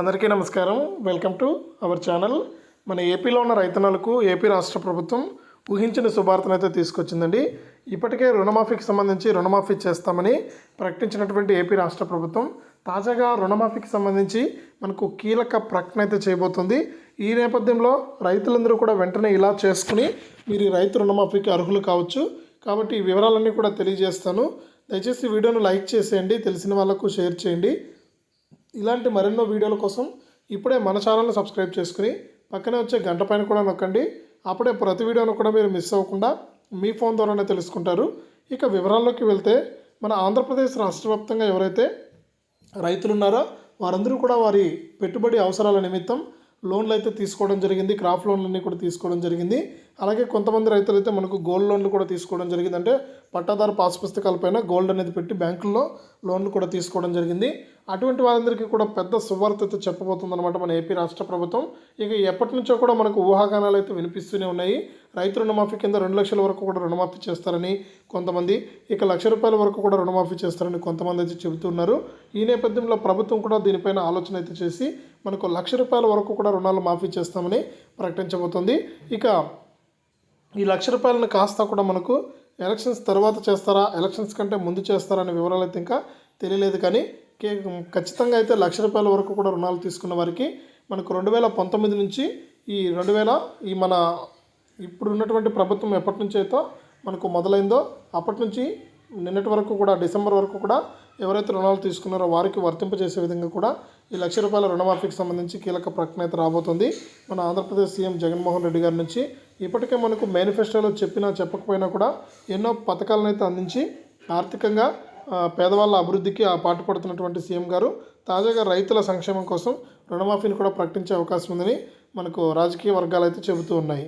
అందరికీ నమస్కారం. Welcome to our channel. మన ఏపీలో ఉన్న రైతన్నలకు ఏపీ రాష్ట్ర ప్రభుత్వం ఊహించిన శుభార్తను అయితే తీసుకొచ్చిందండి. ఇప్పటికే రుణమాఫీకి సంబంధించి రుణమాఫీ చేస్తామని ప్రకటించినటువంటి ఏపీ రాష్ట్ర ప్రభుత్వం తాజాగా రుణమాఫీకి సంబంధించి మనకు కీలక ప్రకటన అయితే చేయబోతుంది. ఈ నేపథ్యంలో రైతులందరూ కూడా వెంటనే ఇలా చేసుకుని మీరు ఈ రైతు రుణమాఫీకి అర్హులు కావచ్చు. కాబట్టి ఈ వివరాలన్నీ కూడా తెలియజేస్తాను. దయచేసి వీడియోను లైక్ చేసేయండి. తెలిసిన వాళ్ళకు షేర్ చేయండి. ఇలాంటి మరెన్నో వీడియోల కోసం ఇప్పుడే మన ఛానల్ని సబ్స్క్రైబ్ చేసుకుని పక్కనే వచ్చే గంట పైన కూడా నొక్కండి. అప్పుడే ప్రతి వీడియోను కూడా మీరు మిస్ అవ్వకుండా మీ ఫోన్ ద్వారానే తెలుసుకుంటారు. ఇక వివరాల్లోకి వెళ్తే మన ఆంధ్రప్రదేశ్ రాష్ట్ర వ్యాప్తంగా ఎవరైతే రైతులు ఉన్నారో వారందరూ కూడా వారి పెట్టుబడి అవసరాల నిమిత్తం లోన్లు అయితే తీసుకోవడం జరిగింది. క్రాప్ లోన్లన్నీ కూడా తీసుకోవడం జరిగింది. అలాగే కొంతమంది రైతులు అయితే మనకు గోల్డ్ లోన్లు కూడా తీసుకోవడం జరిగింది అంటే పట్టాదారు పాస్ పుస్తకాలపైన గోల్డ్ అనేది పెట్టి బ్యాంకుల్లో లోన్లు కూడా తీసుకోవడం జరిగింది. అటువంటి వారందరికీ కూడా పెద్ద సువార్త అయితే చెప్పబోతుంది అనమాట మన ఏపీ రాష్ట్ర ప్రభుత్వం. ఇక ఎప్పటి నుంచో కూడా మనకు ఊహాగానాలు అయితే వినిపిస్తూనే ఉన్నాయి. రైతు రుణమాఫీ కింద రెండు లక్షల వరకు కూడా రుణమాఫీ చేస్తారని కొంతమంది ఇక లక్ష రూపాయల వరకు కూడా రుణమాఫీ చేస్తారని కొంతమంది అయితే చెబుతున్నారు ఈ నేపథ్యంలో ప్రభుత్వం కూడా దీనిపైన ఆలోచన అయితే చేసి మనకు లక్ష రూపాయల వరకు కూడా రుణాలు మాఫీ చేస్తామని ప్రకటించబోతోంది. ఇక ఈ లక్ష రూపాయలను కాస్త కూడా మనకు ఎలక్షన్స్ తర్వాత చేస్తారా? ఎలక్షన్స్ కంటే ముందు చేస్తారా అనే వివరాలు అయితే ఇంకా తెలియలేదు. కానీ కే- ఖచ్చితంగా అయితే లక్ష రూపాయల వరకు కూడా రుణాలు తీసుకున్న వారికి మనకు రెండు వేల పంతొమ్మిది నుంచి ఈ రెండు వేల ఈ మన ఇప్పుడు ఉన్నటువంటి ప్రభుత్వం ఎప్పటి నుంచి అయితే మనకు మొదలైందో అప్పటి నుంచి నిన్నటి వరకు కూడా డిసెంబర్ వరకు కూడా ఎవరైతే రుణాలు తీసుకున్నారో వారికి వర్తింపజేసే విధంగా కూడా ఈ లక్ష రూపాయల రుణమాఫీకి సంబంధించి కీలక ప్రకటన అయితే రాబోతుంది. మన ఆంధ్రప్రదేశ్ సీఎం జగన్మోహన్ రెడ్డి గారి నుంచి ఇప్పటికే మనకు మేనిఫెస్టోలో చెప్పినా చెప్పకపోయినా కూడా ఎన్నో పథకాలను అయితే అందించి ఆర్థికంగా పేదవాళ్ళ అభివృద్ధికి ఆ పాటుపడుతున్నటువంటి సీఎం గారు తాజాగా రైతుల సంక్షేమం కోసం రుణమాఫీని కూడా ప్రకటించే అవకాశం ఉందని మనకు రాజకీయ వర్గాలు అయితే చెబుతూ ఉన్నాయి.